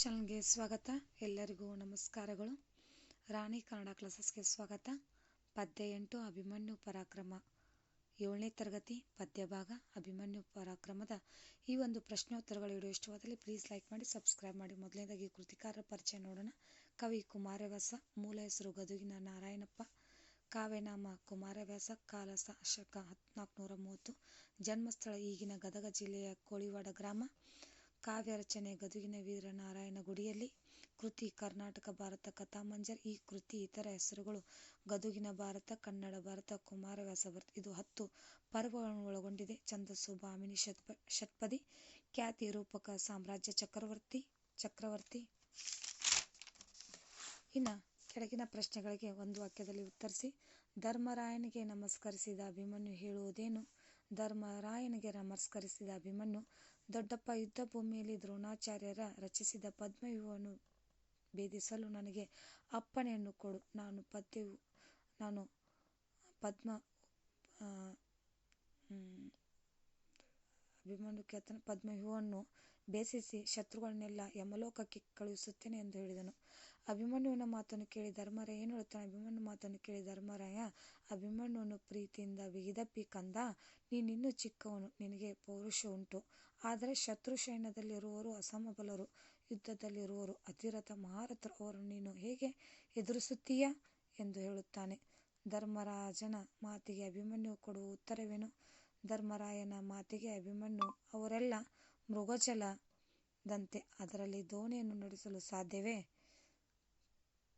ಚಾನಲ್ಗೆ ಸ್ವಾಗತ. ಎಲ್ಲರಿಗೂ ನಮಸ್ಕಾರಗಳು. ರಾಣಿ ಕನ್ನಡ ಕ್ಲಾಸಸ್ಗೆ ಸ್ವಾಗತ. ಪದ್ಯ ಎಂಟು, ಅಭಿಮನ್ಯು ಪರಾಕ್ರಮ. ಏಳನೇ ತರಗತಿ, ಪದ್ಯ ಭಾಗ, ಅಭಿಮನ್ಯು ಪರಾಕ್ರಮದ ಈ ಒಂದು ಪ್ರಶ್ನೋತ್ತರಗಳು ವಿಡಿಯೋ ಇಷ್ಟವಾದಲ್ಲಿ ಪ್ಲೀಸ್ ಲೈಕ್ ಮಾಡಿ ಸಬ್ಸ್ಕ್ರೈಬ್ ಮಾಡಿ. ಮೊದಲನೇದಾಗಿ ಕೃತಿಕಾರರ ಪರಿಚಯ ನೋಡೋಣ. ಕವಿ ಕುಮಾರವ್ಯಾಸ, ಮೂಲ ಹೆಸರು ಗದುಗಿನ ನಾರಾಯಣಪ್ಪ. ಕಾವ್ಯನಾಮ ಕುಮಾರವ್ಯಾಸ ಕಾಲ ಶಕ ಹದಿನಾಲ್ಕುನೂರ ಮೂವತ್ತು. ಜನ್ಮಸ್ಥಳ ಈಗಿನ ಗದಗ ಜಿಲ್ಲೆಯ ಕೋಳಿವಾಡ ಗ್ರಾಮ. ಕಾವ್ಯ ರಚನೆ ಗದುಗಿನ ವೀರನಾರಾಯಣ ಗುಡಿಯಲ್ಲಿ ಕೃತಿ ಕರ್ನಾಟಕ ಭಾರತ ಕಥಾಮಂಜರ್. ಈ ಕೃತಿ ಇತರ ಹೆಸರುಗಳು ಗದುಗಿನ ಭಾರತ, ಕನ್ನಡ ಭಾರತ, ಕುಮಾರವ್ಯಾಸ ಭಾರತ. ಇದು ಹತ್ತು ಪರ್ವಗಳನ್ನು ಒಳಗೊಂಡಿದೆ. ಛಂದಸ್ಸು ಭಾಮಿನಿ ಷಟ್ಪ ಷಟ್ಪದಿ, ಖ್ಯಾತಿ ರೂಪಕ ಸಾಮ್ರಾಜ್ಯ ಚಕ್ರವರ್ತಿ ಚಕ್ರವರ್ತಿ. ಇನ್ನು ಕೆಳಗಿನ ಪ್ರಶ್ನೆಗಳಿಗೆ ಒಂದು ವಾಕ್ಯದಲ್ಲಿ ಉತ್ತರಿಸಿ, ಧರ್ಮರಾಯನಿಗೆ ನಮಸ್ಕರಿಸಿದ ಅಭಿಮನ್ಯು ಹೇಳುವುದೇನು? ಧರ್ಮರಾಯನಿಗೆ ನಮಸ್ಕರಿಸಿದ ಅಭಿಮನ್ಯು ದೊಡ್ಡಪ್ಪ, ಯುದ್ಧ ಭೂಮಿಯಲ್ಲಿ ದ್ರೋಣಾಚಾರ್ಯರ ರಚಿಸಿದ ಪದ್ಮವ್ಯೂಹವನ್ನು ಭೇದಿಸಲು ನನಗೆ ಅಪ್ಪಣೆಯನ್ನು ಕೊಡು. ನಾನು ಪದ್ಯವು, ನಾನು ಪದ್ಮ ಅಭಿಮನ್ಯು ಕೇತನ ಪದ್ಮವ್ಯೂಹವನ್ನು ಬೇಸಿಸಿ ಶತ್ರುಗಳನ್ನೆಲ್ಲ ಯಮಲೋಕಕ್ಕೆ ಕಳುಹಿಸುತ್ತೇನೆ ಎಂದು ಹೇಳಿದನು. ಅಭಿಮನ್ಯುವಿನ ಮಾತನ್ನು ಕೇಳಿ ಧರ್ಮರಾಯ, ಏನು ಹೇಳುತ್ತಾನೆ? ಅಭಿಮನ್ಯು ಮಾತನ್ನು ಕೇಳಿ ಧರ್ಮರಾಯ ಅಭಿಮನ್ಯುವನ್ನು ಪ್ರೀತಿಯಿಂದ ವಿಗಿದಪ್ಪಿ ಕಂದ ನೀನಿನ್ನೂ ಚಿಕ್ಕವನು, ನಿನಗೆ ಪೌರುಷ ಉಂಟು. ಆದರೆ ಶತ್ರು ಸೈನ್ಯದಲ್ಲಿರುವವರು ಅಸಮಬಲರು ಯುದ್ಧದಲ್ಲಿರುವವರು, ಅತಿರಥ ಮಹಾರಥರು, ಅವರನ್ನು ನೀನು ಹೇಗೆ ಎದುರಿಸುತ್ತೀಯ ಎಂದು ಹೇಳುತ್ತಾನೆ. ಧರ್ಮರಾಜನ ಮಾತಿಗೆ ಅಭಿಮನ್ಯು ಕೊಡುವ ಉತ್ತರವೇನು? ಧರ್ಮರಾಯನ ಮಾತಿಗೆ ಅಭಿಮನ್ಯು, ಅವರೆಲ್ಲ ಮೃಗಜಲದಂತೆ, ಅದರಲ್ಲಿ ದೋಣಿಯನ್ನು ನಡೆಸಲು ಸಾಧ್ಯವೇ?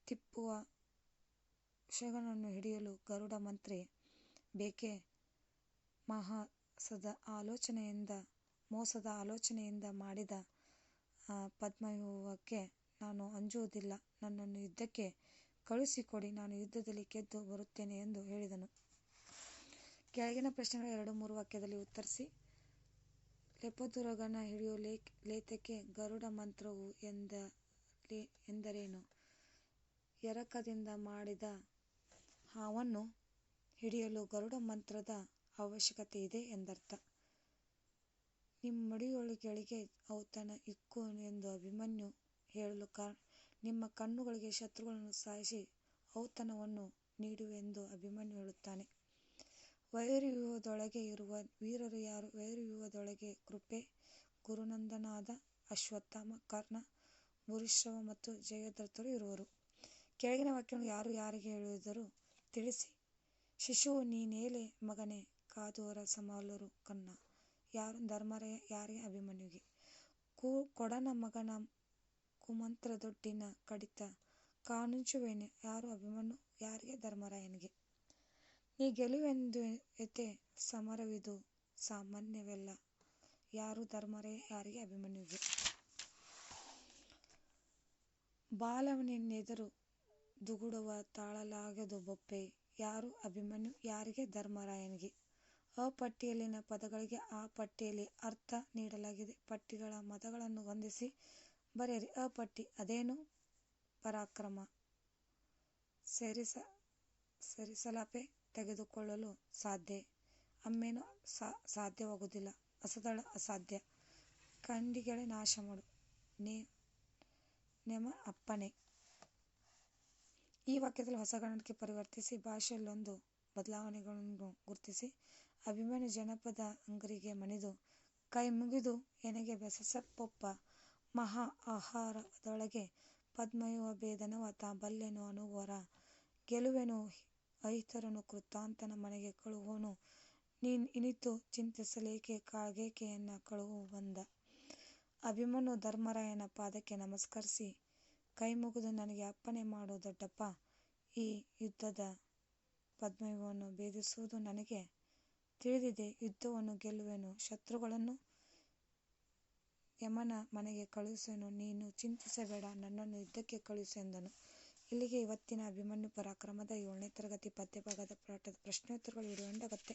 ತಿಪ್ಪುವ ಶಗನನ್ನು ಹಿಡಿಯಲು ಗರುಡ ಮಂತ್ರಿ, ಬೇಕೆ ಮಹಾಸದ ಆಲೋಚನೆಯಿಂದ, ಮೋಸದ ಆಲೋಚನೆಯಿಂದ ಮಾಡಿದ ಪದ್ಮವ್ಯೂಹಕ್ಕೆ ನಾನು ಅಂಜುವುದಿಲ್ಲ. ನನ್ನನ್ನು ಯುದ್ಧಕ್ಕೆ ಕಳುಹಿಸಿಕೊಡಿ. ನಾನು ಯುದ್ಧದಲ್ಲಿ ಗೆದ್ದು ಬರುತ್ತೇನೆ ಎಂದು ಹೇಳಿದನು. ಕೆಳಗಿನ ಪ್ರಶ್ನೆಗಳ ಎರಡು ಮೂರು ವಾಕ್ಯದಲ್ಲಿ ಉತ್ತರಿಸಿ, ಲೆಪದುರಗನ ಹಿಡಿಯುವ ಲೇಖ, ಲೇತಕ್ಕೆ ಗರುಡ ಮಂತ್ರವು ಎಂದ ಎಂದರೇನು? ಎರಕದಿಂದ ಮಾಡಿದ ಹಾವನ್ನು ಹಿಡಿಯಲು ಗರುಡ ಮಂತ್ರದ ಅವಶ್ಯಕತೆ ಇದೆ ಎಂದರ್ಥ. ನಿಮ್ಮಡಿಯೊಳಗಳಿಗೆ ಔತಣ ಇಕ್ಕು ಎಂದು ಅಭಿಮನ್ಯು ಹೇಳಲು ಕಾರಣ ನಿಮ್ಮ ಕಣ್ಣುಗಳಿಗೆ ಶತ್ರುಗಳನ್ನು ಸಾಯಿಸಿ ಔತಣವನ್ನು ನೀಡುವೆಂದು ಅಭಿಮನ್ಯು ಹೇಳುತ್ತಾನೆ. ವೈರವ್ಯೂಹದೊಳಗೆ ಇರುವ ವೀರರು ಯಾರು? ವೈರವ್ಯೂಹದೊಳಗೆ ಕೃಪೆ, ಗುರುನಂದನಾದ ಅಶ್ವತ್ಥಾಮ, ಕರ್ಣ ಭೂರಿಶ್ರವ ಮತ್ತು ಜಯದ್ರಥರು ಇರುವರು. ಕೆಳಗಿನ ವಾಕ್ಯಗಳು ಯಾರು ಯಾರಿಗೆ ಹೇಳಿದರು ತಿಳಿಸಿ. ಶಿಶುವು ನೀನೇಲೆ ಮಗನೇ ಕಾದೋರ ಸಮಾಲರು ಕನ್ನ. ಯಾರು ಧರ್ಮರಾಯ ಯಾರಿಗೆ ಅಭಿಮನ್ಯುಗೆ. ಕು ಕೊಡನ ಮಗನ ಕುಮಂತ್ರ ದೊಡ್ಡಿನ ಕಡಿತ. ಕಾಣುಂಚುವೇನೆ ಯಾರು ಅಭಿಮನ್ಯು, ಯಾರಿಗೆ ಧರ್ಮರಾಯನಿಗೆ. ನೀ ಗೆಲುವೆಂದು ಎತೆ ಸಮರವಿದು, ಸಾಮಾನ್ಯವೆಲ್ಲ ಯಾರು ಧರ್ಮರಾಯ ಯಾರಿಗೆ ಅಭಿಮನ್ಯುಗೆ. ಬಾಲವನೆನ್ನೆದರು ದುಗುಡವ, ತಾಳಲಾಗದು ಬೊಪ್ಪೆ ಯಾರು ಅಭಿಮನ್ಯು? ಯಾರಿಗೆ? ಧರ್ಮರಾಯನಿಗೆ. ಅ ಪಟ್ಟಿಯಲ್ಲಿನ ಪದಗಳಿಗೆ ಆ ಪಟ್ಟಿಯಲ್ಲಿ ಅರ್ಥ ನೀಡಲಾಗಿದೆ. ಪಟ್ಟಿಗಳ ಮತಗಳನ್ನು ಹೊಂದಿಸಿ ಬರೆಯಿರಿ. ಅ ಪಟ್ಟಿ ಅದೇನು? ಪರಾಕ್ರಮ. ಸೇರಿಸ, ಸೇರಿಸಲಾಪೆ ತೆಗೆದುಕೊಳ್ಳಲು ಸಾಧ್ಯ. ಅಮ್ಮೇನು ಸಾಧ್ಯವಾಗುವುದಿಲ್ಲ. ಅಸದಳ, ಅಸಾಧ್ಯ. ಕಂಡಿಗಳೇ ನಾಶ ಮಾಡು. ನೇ, ನೆಮ ಅಪ್ಪಣೆ. ಈ ವಾಕ್ಯದಲ್ಲಿ ಹೊಸ ಗಣಕ್ಕೆ ಪರಿವರ್ತಿಸಿ, ಭಾಷೆಯಲ್ಲೊಂದು ಬದಲಾವಣೆಗಳನ್ನು ಗುರುತಿಸಿ, ಅಭಿಮಾನಿ ಜನಪದ ಅಂಗರಿಗೆ ಮಣಿದು, ಕೈ ಮುಗಿದು ಎನಗೆ ಬೆಸಸಪ್ಪೊಪ್ಪ ಮಹಾ ಆಹಾರದೊಳಗೆ ಪದ್ಮಯುವ ಭೇದನವ ತಾ ಬಲ್ಲೆನು ಅನುವರ, ಗೆಲುವೆನು ಅಹಿತರನು ಕೃತಾಂತನ ಮನೆಗೆ ಕಳುಹೋನು, ನೀನ್ ಇನಿತು ಚಿಂತಿಸಲೇಕೆ ಕಾಳ್ಗೇಕೆಯನ್ನ ಕಳುವು ಬಂದ. ಅಭಿಮನು ಧರ್ಮರಾಯನ ಪಾದಕ್ಕೆ ನಮಸ್ಕರಿಸಿ ಕೈ ಮುಗಿದು ನನಗೆ ಅಪ್ಪಣೆ ಮಾಡು ದೊಡ್ಡಪ್ಪ ಈ ಯುದ್ಧದ ಪದ್ಮವ್ಯೂಹವನ್ನು ಭೇದಿಸುವುದು ನನಗೆ ತಿಳಿದಿದೆ. ಯುದ್ಧವನ್ನು ಗೆಲ್ಲುವೆನು, ಶತ್ರುಗಳನ್ನು ಯಮನ ಮನೆಗೆ ಕಳುಹಿಸುವೆನು. ನೀನು ಚಿಂತಿಸಬೇಡ, ನನ್ನನ್ನು ಯುದ್ಧಕ್ಕೆ ಕಳುಹಿಸು ಎಂದನು. ಇಲ್ಲಿಗೆ ಇವತ್ತಿನ ಅಭಿಮನ್ಯು ಪರಾಕ್ರಮದ ಏಳನೇ ತರಗತಿ ಪದ್ಯಭಾಗದ ಪಾಠದ ಪ್ರಶ್ನೋತ್ತರಗಳು ವಿಡಿಯೋ ಎಂಡಾಗುತ್ತೆ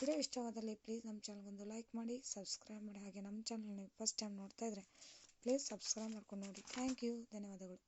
ವಿಡಿಯೋ ಇಷ್ಟವಾದಲ್ಲಿ ಪ್ಲೀಸ್ ನಮ್ಮ ಚಾನಲ್ಗೊಂದು ಲೈಕ್ ಮಾಡಿ ಸಬ್ಸ್ಕ್ರೈಬ್ ಮಾಡಿ. ಹಾಗೆ ನಮ್ಮ ಚಾನಲ್ನ ಫಸ್ಟ್ ಟೈಮ್ ನೋಡ್ತಾ ಇದ್ರೆ ಪ್ಲೀಸ್ ಸಬ್ಸ್ಕ್ರೈಬ್ ಮಾಡ್ಕೊಂಡು ನೋಡಿ. Thank you. ಧನ್ಯವಾದಗಳು.